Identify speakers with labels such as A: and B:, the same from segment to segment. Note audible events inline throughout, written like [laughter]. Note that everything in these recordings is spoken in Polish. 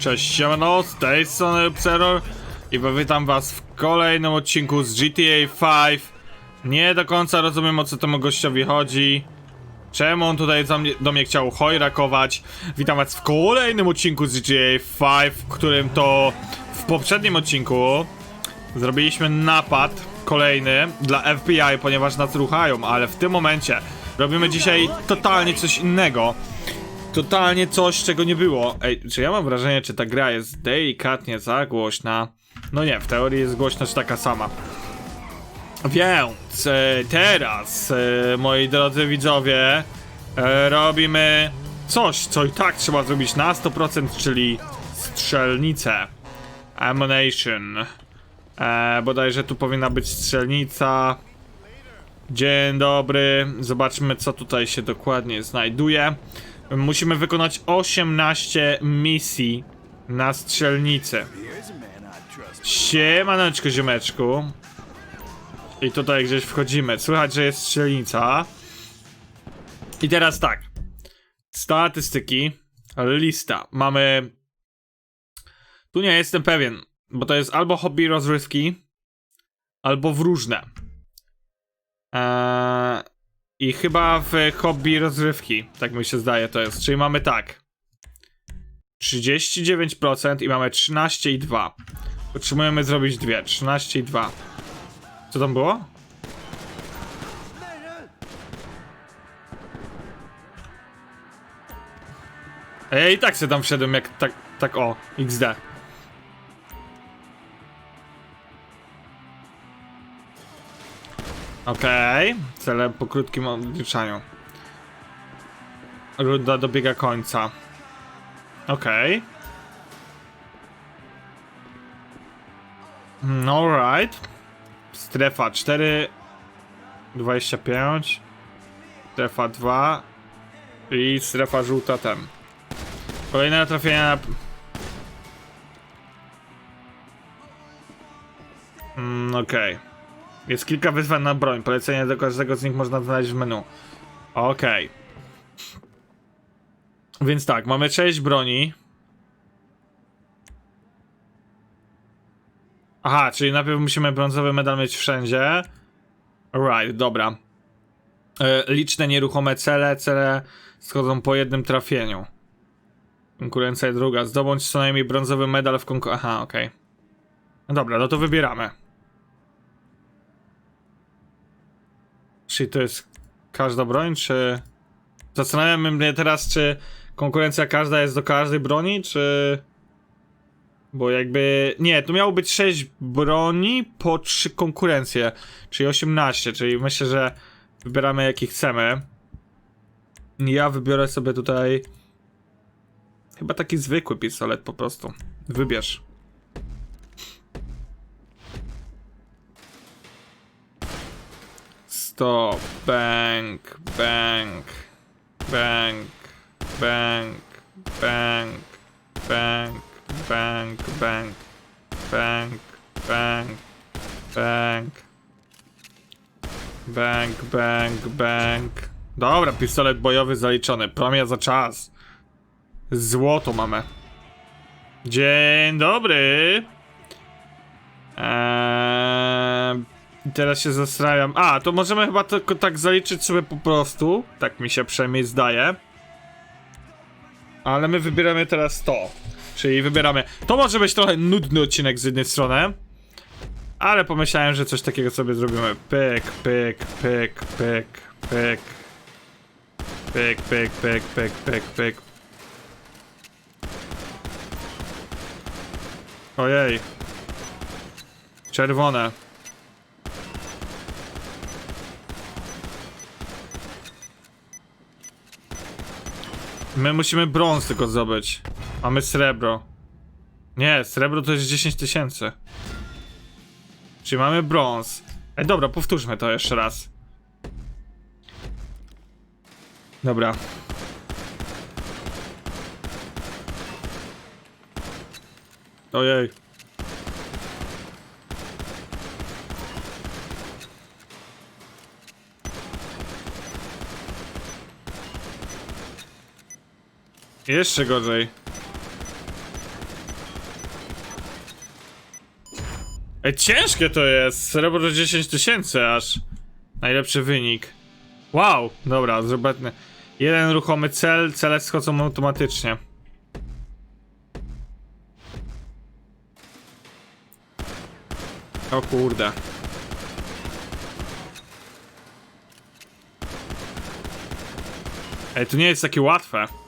A: Cześć, siemano, z tej strony Upseror i witam was w kolejnym odcinku z GTA 5. Nie do końca rozumiem o co temu gościowi chodzi. Czemu on tutaj do mnie, chciał chojrakować? Witam was w kolejnym odcinku z GTA 5, w którym to w poprzednim odcinku zrobiliśmy napad kolejny dla FBI, ponieważ nas ruchają, ale w tym momencie robimy dzisiaj totalnie coś innego. Totalnie coś, czego nie było. Ej, czy ja mam wrażenie, czy ta gra jest delikatnie za głośna? No nie, w teorii jest głośna, czy taka sama. Więc e, teraz, e, moi drodzy widzowie, e, robimy coś, co i tak trzeba zrobić na 100%, czyli strzelnicę. Ammunition. E, bodajże tu powinna być strzelnica. Dzień dobry. Zobaczmy, co tutaj się dokładnie znajduje. Musimy wykonać 18 misji na strzelnicy. Siemaneczko, ziomeczku. I tutaj gdzieś wchodzimy. Słychać, że jest strzelnica. I teraz tak. Statystyki. Lista. Mamy. Tu nie jestem pewien, bo to jest albo hobby rozrywki, albo w różne. Eee, I chyba w hobby rozrywki, tak mi się zdaje, to jest. Czyli mamy tak. 39% i mamy 13,2. Potrzebujemy zrobić dwie. 13,2. Co tam było? Ej, i tak się tam wszedłem, jak tak, tak o, XD. Okej, cele po krótkim odliczaniu. Runda dobiega końca. Okej. Mm, Alright. Strefa 4. 25. Strefa 2. I strefa żółta ten. Kolejne trafienia. Mm, Okej. Jest kilka wyzwań na broń. Polecenie do każdego z nich można znaleźć w menu. Okej. Więc tak, mamy 6 broni. Aha, czyli najpierw musimy brązowy medal mieć wszędzie. Right, dobra. E, liczne nieruchome cele. Cele schodzą po jednym trafieniu. Konkurencja druga. Zdobądź co najmniej brązowy medal w konkur... Aha, okej. No dobra, no to wybieramy. Czyli to jest każda broń, czy... Zastanawiam mnie teraz, czy konkurencja każda jest do każdej broni, czy... Bo jakby... Nie, tu miało być 6 broni po 3 konkurencje, czyli 18, czyli myślę, że wybieramy jaki chcemy. Ja wybiorę sobie tutaj... Chyba taki zwykły pistolet po prostu. Wybierz. Stop. Bang. Bang. Bang. Bang. Bang. Bang. Bang. Bang. Bang. Bang. Bang. Bang, bang, bang. Dobra, pistolet bojowy zaliczony. Premia za czas. Złoto mamy. Dzień dobry. Eee, teraz się zastanawiam. A, to możemy chyba tylko tak zaliczyć sobie po prostu. Tak mi się przynajmniej zdaje. Ale my wybieramy teraz to. Czyli wybieramy. To może być trochę nudny odcinek z jednej strony. Ale pomyślałem, że coś takiego sobie zrobimy. Pyk, pyk, pyk, pyk, pyk. Pyk, pyk, pyk, pyk, pyk, pyk. Ojej. Czerwone. My musimy brąz tylko zdobyć. Mamy srebro. Nie, srebro to jest 10 tysięcy. Czyli mamy brąz. Ej, dobra, powtórzmy to jeszcze raz. Dobra. Ojej. Jeszcze gorzej. Ej, ciężkie to jest! Srebro 10 tysięcy aż. Najlepszy wynik. Wow, dobra, zrobimy. Jeden ruchomy cel, cele schodzą automatycznie. O kurde. Ej, to nie jest takie łatwe.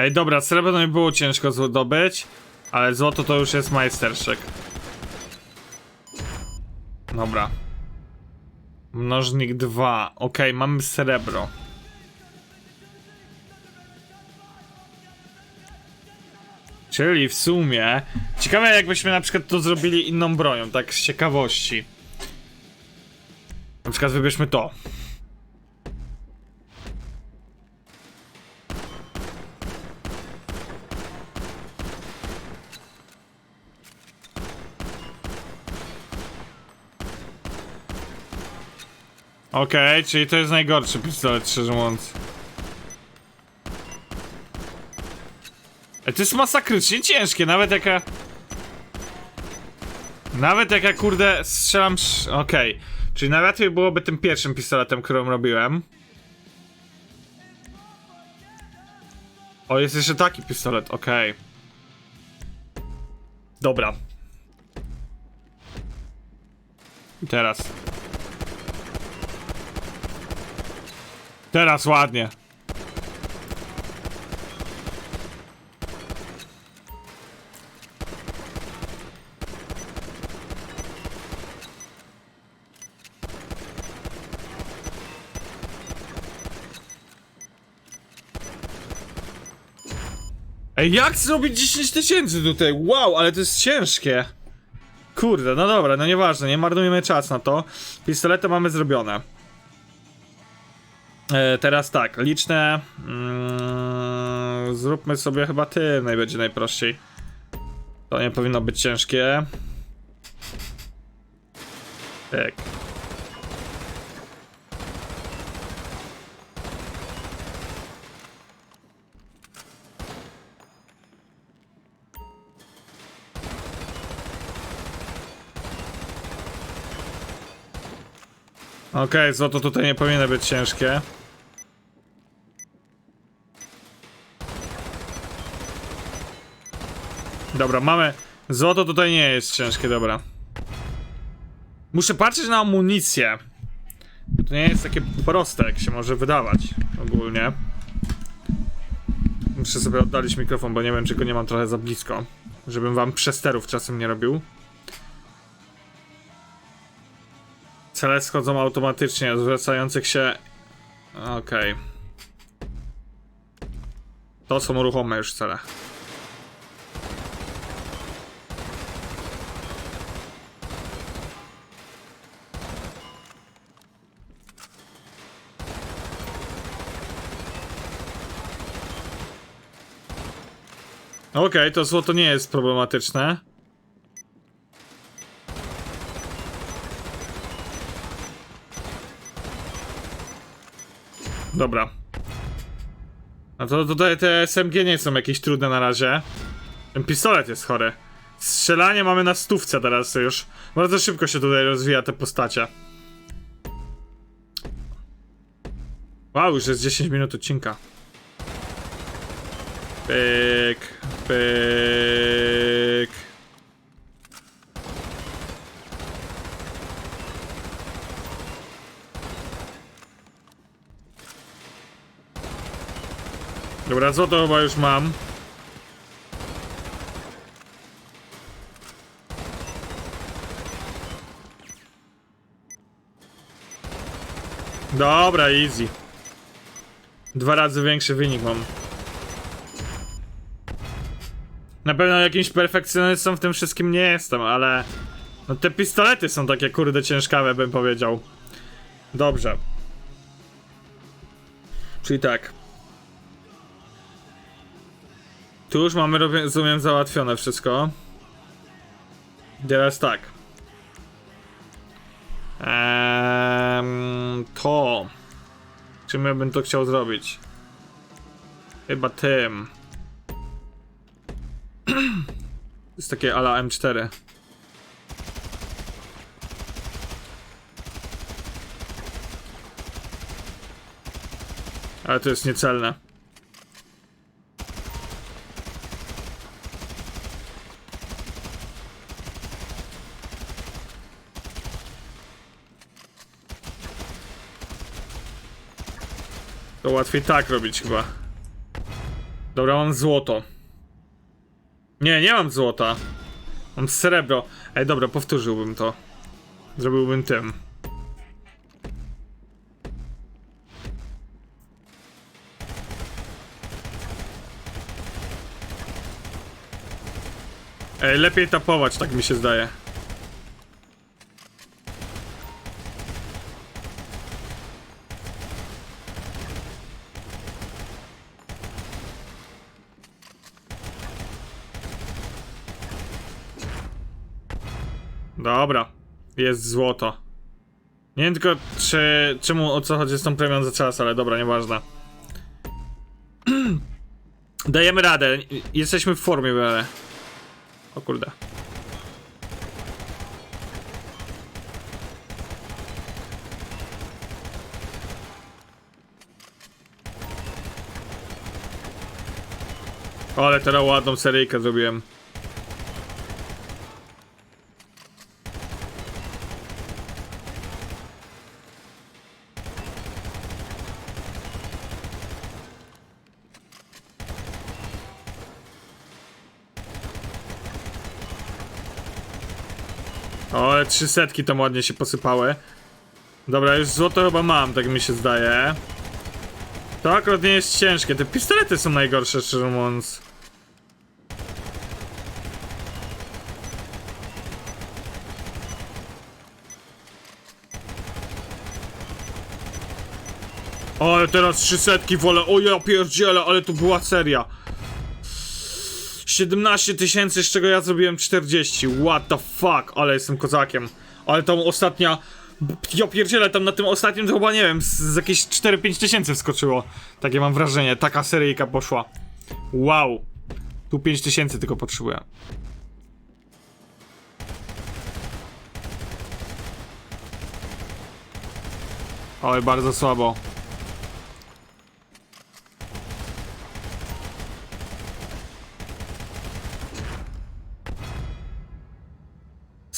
A: Ej, dobra, srebro nie było ciężko zdobyć, ale złoto to już jest majsterszek. Dobra. Mnożnik 2. Okej, mamy srebro. Czyli w sumie. Ciekawe, jakbyśmy na przykład to zrobili inną bronią, tak z ciekawości. Na przykład wybierzmy to. Okej, czyli to jest najgorszy pistolet, szczerze mówiąc. Ej, to jest masakrycznie ciężkie, nawet jaka... Nawet jak ja kurde strzelam... Okej. Czyli najłatwiej byłoby tym pierwszym pistoletem, którym robiłem. O, jest jeszcze taki pistolet, okej. Dobra. I teraz. Teraz ładnie. Ej, jak zrobić 10 tysięcy tutaj? Wow, ale to jest ciężkie. Kurde, no dobra, no nieważne, nie marnujmy czas na to. Pistolety mamy zrobione. E, teraz tak, liczne. Mm, zróbmy sobie chyba tym, najbędzie najprościej. To nie powinno być ciężkie. Tak. Okej, złoto tutaj nie powinno być ciężkie. Dobra, mamy. Złoto tutaj nie jest ciężkie, dobra. Muszę patrzeć na amunicję. To nie jest takie proste, jak się może wydawać ogólnie. Muszę sobie oddalić mikrofon, bo nie wiem, czy go nie mam trochę za blisko. Żebym wam przesterów czasem nie robił. Cele schodzą automatycznie, zwracających się... Okej. To są ruchome już cele. Okej, to złoto nie jest problematyczne. Dobra. No to tutaj te SMG nie są jakieś trudne na razie. Ten pistolet jest chory. Strzelanie mamy na stówce teraz już. Bardzo szybko się tutaj rozwija te postacie. Wow, już jest 10 minut odcinka. Pyk, pyk. Dobra, co to chyba już mam? Dobra, easy. Dwa razy większy wynik mam. Na pewno jakimś perfekcjonistą w tym wszystkim nie jestem, ale... No te pistolety są takie kurde ciężkawe, bym powiedział. Dobrze. Czyli tak. Tu już mamy, rozumiem, załatwione wszystko. Teraz tak. Ehm, to. Czym ja bym to chciał zrobić? Chyba tym. [clears throat] Jest takie ala M4. Ale to jest niecelne. To łatwiej tak robić chyba. Dobra, mam złoto. Nie, nie mam złota. Mam srebro. Ej, dobra, powtórzyłbym to. Zrobiłbym tym. Ej, lepiej tapować, tak mi się zdaje. Dobra, jest złoto. Nie wiem tylko, czy, czemu, o co chodzi z tą premią za czas, ale dobra, nieważne. [clears throat] Dajemy radę, jesteśmy w formie, ale... O kurde. Ale teraz ładną seryjkę zrobiłem. Trzy setki tam ładnie się posypały. Dobra, już złoto chyba mam, tak mi się zdaje. To akurat nie jest ciężkie. Te pistolety są najgorsze, szczerze mówiąc. O, ale teraz trzy setki wolę. O ja pierdzielę, ale to była seria. 17 tysięcy, z czego ja zrobiłem 40. What the fuck, ale jestem kozakiem. Ale tą ostatnia. Ja pierdzielę, tam na tym ostatnim to chyba nie wiem, z, z jakieś 4-5 tysięcy wskoczyło. Takie mam wrażenie, taka seryjka poszła. Wow. Tu 5 tysięcy tylko potrzebuję. Oj, bardzo słabo.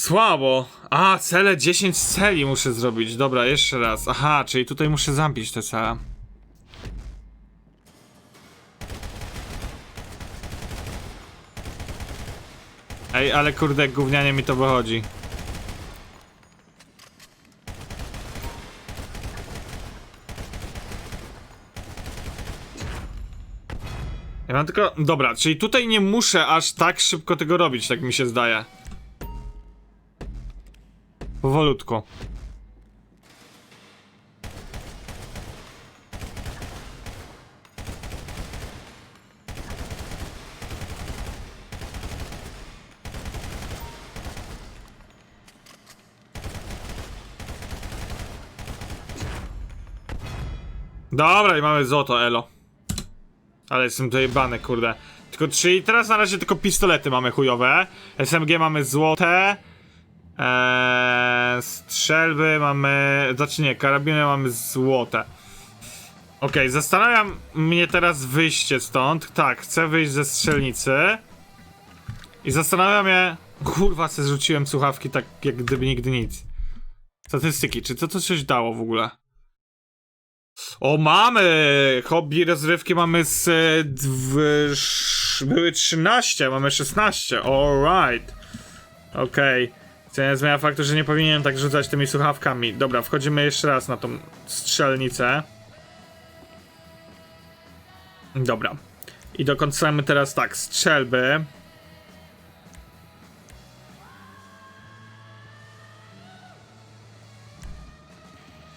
A: Słabo. A, cele 10 celi muszę zrobić. Dobra, jeszcze raz. Aha, czyli tutaj muszę zampić te cele. Ej, ale kurde, gównianie mi to wychodzi. Ja mam tylko... Dobra, czyli tutaj nie muszę aż tak szybko tego robić, tak mi się zdaje. Powolutku. Dobra, i mamy złoto, elo. Ale jestem tutaj bany, kurde. Tylko, czyli teraz na razie tylko pistolety mamy chujowe. SMG mamy złote. Eee, strzelby mamy. Znaczy nie, karabiny mamy złote. Okej, zastanawiam mnie teraz wyjście stąd. Tak, chcę wyjść ze strzelnicy. I zastanawiam mnie. Kurwa, se zrzuciłem słuchawki tak jak gdyby nigdy nic. Statystyki, czy to, to coś dało w ogóle? O, mamy! Hobby rozrywki mamy z. e, Dw, sz, były 13, mamy 16. Alright. Okej. Co nie zmienia faktu, że nie powinienem tak rzucać tymi słuchawkami. Dobra, wchodzimy jeszcze raz na tą strzelnicę. Dobra. I dokończamy teraz tak, strzelby.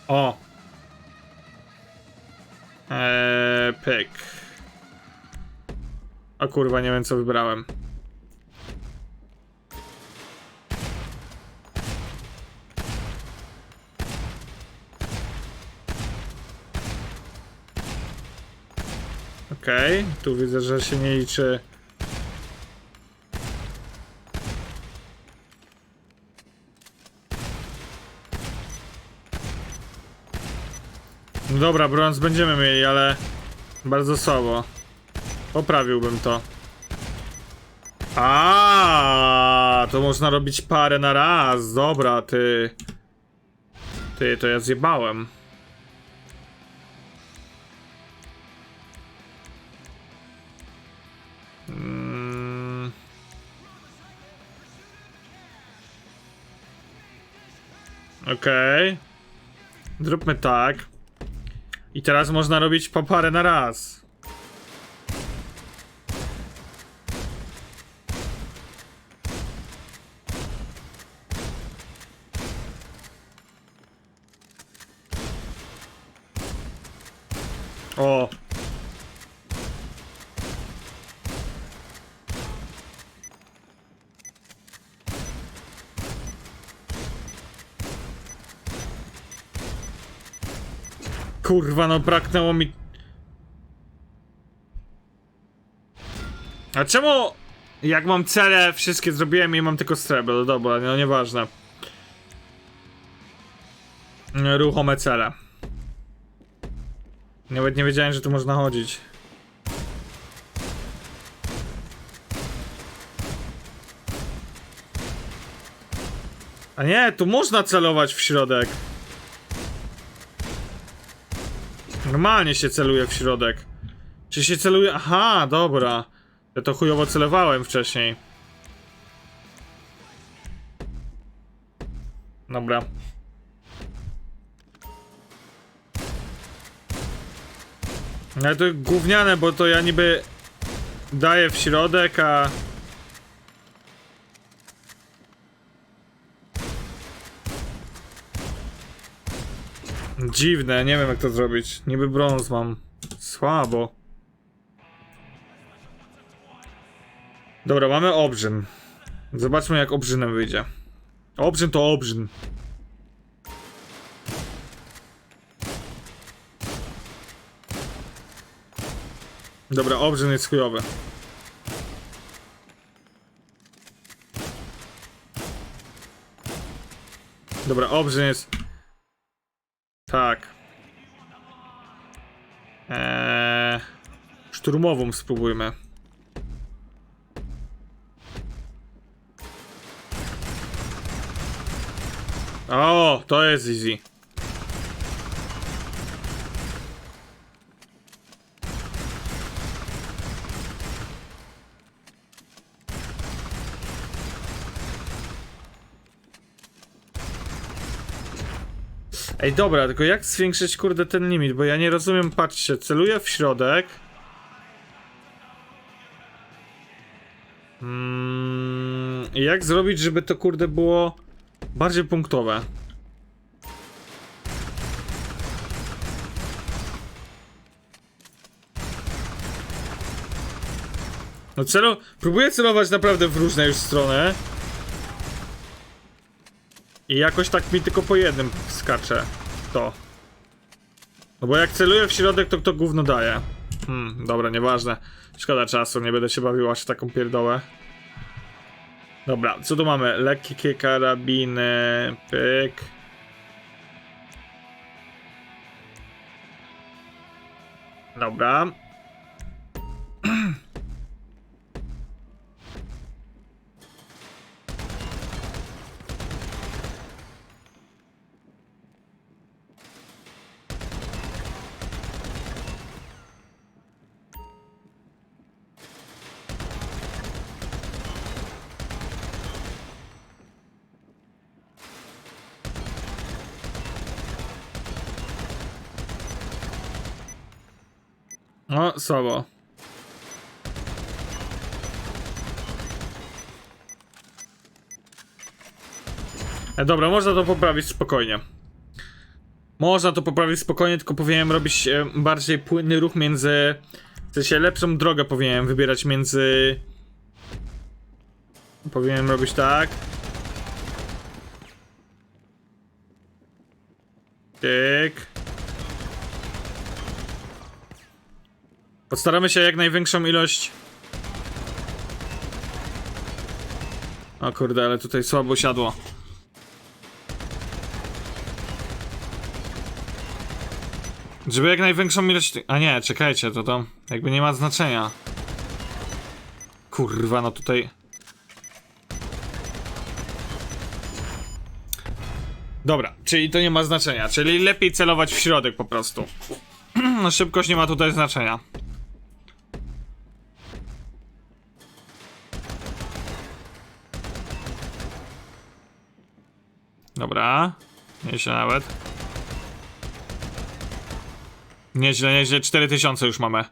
A: O! Eee, pyk. O kurwa, nie wiem co wybrałem. Okej, tu widzę, że się nie liczy. No dobra, brąz będziemy mieli, ale bardzo słabo. Poprawiłbym to. A, to można robić parę na raz. Dobra, ty. Ty, to ja zjebałem. Okej. Zróbmy tak. I teraz można robić po parę na raz. Kurwa, no mi. A czemu? Jak mam cele, wszystkie zrobiłem i mam tylko strebel, dobra, no nieważne. Ruchome cele. Nawet nie wiedziałem, że tu można chodzić. A nie, tu można celować w środek. Normalnie się celuje w środek. Czy się celuje? Aha, dobra. Ja to chujowo celowałem wcześniej. Dobra. Ale to gówniane, bo to ja niby daję w środek, a... Dziwne, nie wiem jak to zrobić. Niby brąz mam. Słabo. Dobra, mamy obrzyn. Zobaczmy jak obrzynem wyjdzie. Obrzyn to obrzyn. Dobra, obrzyn jest chujowy. Dobra, obrzyn jest... Tak. Eee, szturmową spróbujmy. O, to jest easy. Ej, dobra, tylko jak zwiększyć, kurde, ten limit? Bo ja nie rozumiem, patrzcie, celuję w środek. Mm, jak zrobić, żeby to, kurde, było bardziej punktowe? No celu... Próbuję celować naprawdę w różne już strony. I jakoś tak mi tylko po jednym skacze to. No bo jak celuję w środek, to to gówno daje. Hmm, dobra, nieważne. Szkoda czasu, nie będę się bawił aż w taką pierdołę. Dobra, co tu mamy? Lekkie karabiny, pyk. Dobra. [clears throat] O, słabo. E, dobra, można to poprawić spokojnie. Można to poprawić spokojnie, tylko powinienem robić e, bardziej płynny ruch między... W sensie lepszą drogę powinienem wybierać między... Powinienem robić tak. Tyk. Postaramy się jak największą ilość. O kurde, ale tutaj słabo siadło. Żeby jak największą ilość. A nie, czekajcie, to to jakby nie ma znaczenia. Kurwa, no tutaj. Dobra, czyli to nie ma znaczenia, czyli lepiej celować w środek po prostu. [clears throat] No szybkość nie ma tutaj znaczenia. Dobra, nieźle nawet. Nieźle, nieźle, 4000 już mamy.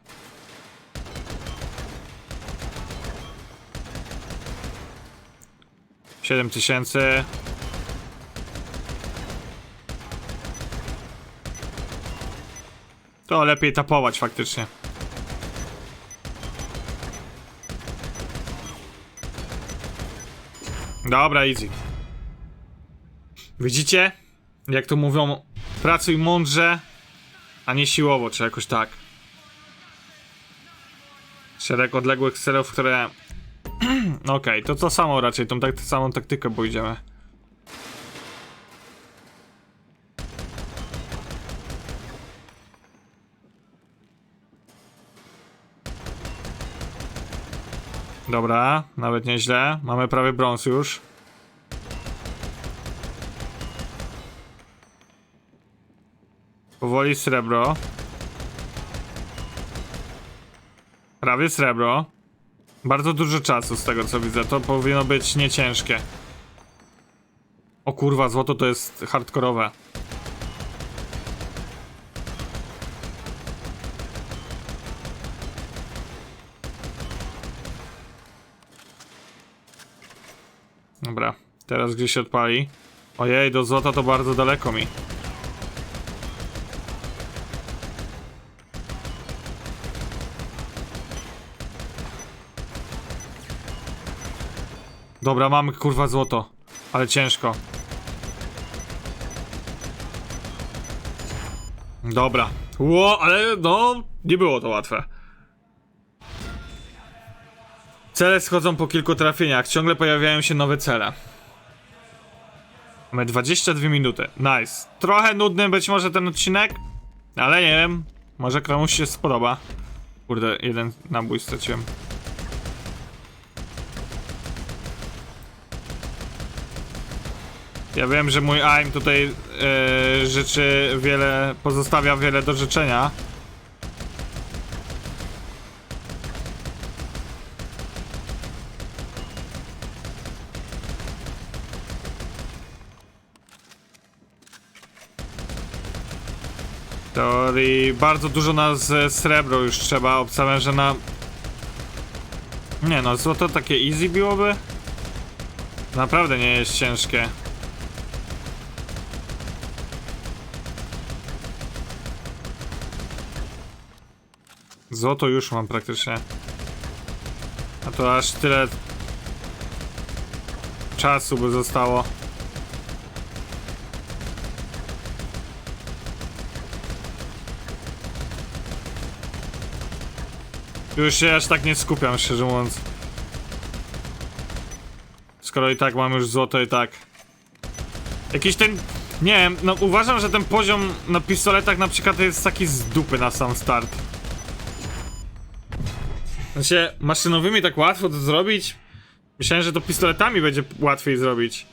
A: Siedem tysięcy. To lepiej tapować faktycznie. Dobra, easy. Widzicie? Jak to mówią, pracuj mądrze, a nie siłowo, czy jakoś tak. Szereg odległych celów, które... [clears throat] Okej, to to samo raczej, tą tak, samą taktykę pójdziemy. Dobra, nawet nieźle. Mamy prawie brąz już. Powoli srebro. Prawie srebro. Bardzo dużo czasu z tego co widzę. To powinno być nieciężkie. O kurwa, złoto to jest hardkorowe. Dobra, teraz gdzieś się odpali. Ojej, do złota to bardzo daleko mi. Dobra, mamy kurwa złoto. Ale ciężko. Dobra. Ło, ale no, nie było to łatwe. Cele schodzą po kilku trafieniach. Ciągle pojawiają się nowe cele. Mamy 22 minuty. Nice. Trochę nudny być może ten odcinek, ale nie wiem. Może komuś się spodoba. Kurde, jeden nabój straciłem. Ja wiem, że mój aim tutaj e, życzy wiele, pozostawia wiele do życzenia. Teorii bardzo dużo na z srebro już trzeba. Obstawiam, że na. Nie no, złoto takie easy byłoby. Naprawdę nie jest ciężkie. Złoto już mam praktycznie. A to aż tyle czasu by zostało. Już się aż tak nie skupiam, szczerze mówiąc. Skoro i tak mam już złoto i tak. Jakiś ten... Nie wiem, no uważam, że ten poziom na pistoletach na przykład jest taki z dupy na sam start. Znaczy, maszynowymi tak łatwo to zrobić? Myślałem, że to pistoletami będzie łatwiej zrobić.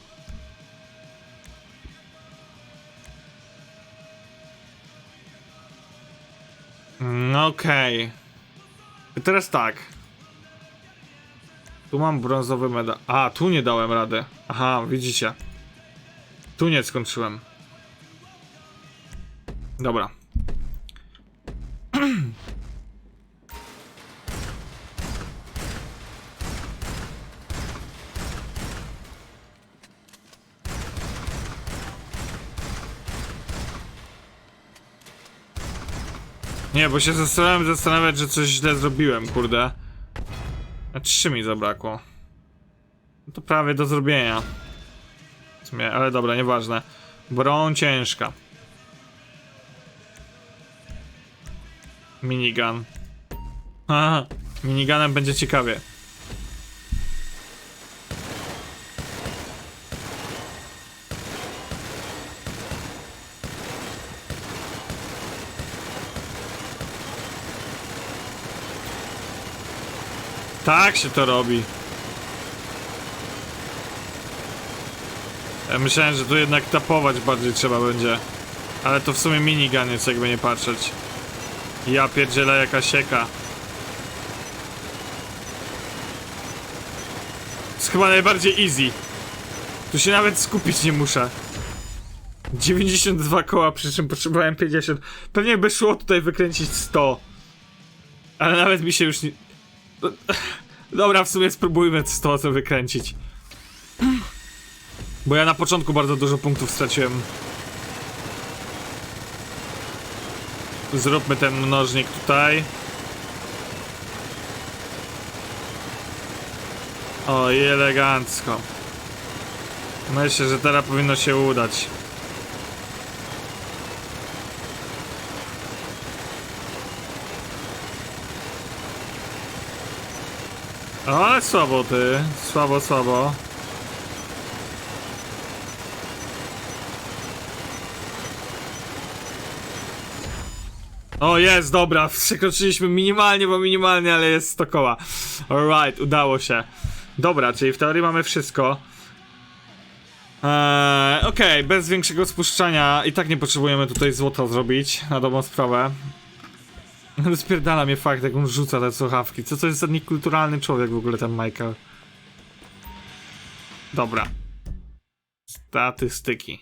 A: No okej. I Teraz tak. Tu mam brązowy medal. A, tu nie dałem rady. Aha, widzicie. Tu nie skończyłem. Dobra. Nie, bo się zastanawiam, zastanawiać, że coś źle zrobiłem, kurde. A trzy mi zabrakło. No to prawie do zrobienia. W sumie, ale dobra, nieważne. Broń ciężka. Minigun. Aha, [laughs] miniganem będzie ciekawie. Tak się to robi. Ja myślałem, że tu jednak tapować bardziej trzeba będzie. Ale to w sumie minigun jest, jakby nie patrzeć. Ja pierdzielę jaka sieka. To jest chyba najbardziej easy. Tu się nawet skupić nie muszę. 92 koła, przy czym potrzebowałem 50. Pewnie by szło tutaj wykręcić 100. Ale nawet mi się już nie... Dobra, w sumie spróbujmy 100 co wykręcić. Bo ja na początku bardzo dużo punktów straciłem. Zróbmy ten mnożnik tutaj. O, i elegancko. Myślę, że teraz powinno się udać. Ale słabo ty. Słabo, słabo. O, jest, dobra, przekroczyliśmy minimalnie, bo minimalnie, ale jest 100 koła. Alright, udało się. Dobra, czyli w teorii mamy wszystko. Eee, Okej, bez większego spuszczania. I tak nie potrzebujemy tutaj złota zrobić, na dobrą sprawę. [laughs] Spierdala mnie fakt, jak on rzuca te słuchawki. Co to jest za niekulturalny człowiek w ogóle ten Michael? Dobra. Statystyki.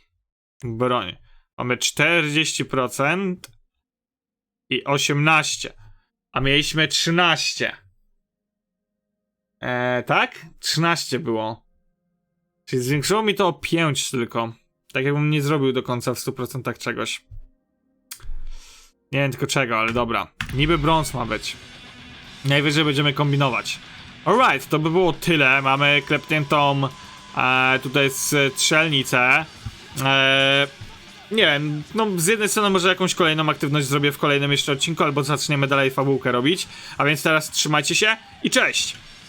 A: Broń. Mamy 40% i 18. A mieliśmy 13. Eee, tak? 13 było. Czyli zwiększyło mi to o 5 tylko. Tak jakbym nie zrobił do końca w 100% czegoś. Nie wiem tylko czego, ale dobra. Niby brąz ma być. Najwyżej będziemy kombinować. Alright, to by było tyle. Mamy klepniętą e, tutaj strzelnicę. E, nie wiem, no z jednej strony może jakąś kolejną aktywność zrobię w kolejnym jeszcze odcinku, albo zaczniemy dalej fabułkę robić. A więc teraz trzymajcie się i cześć!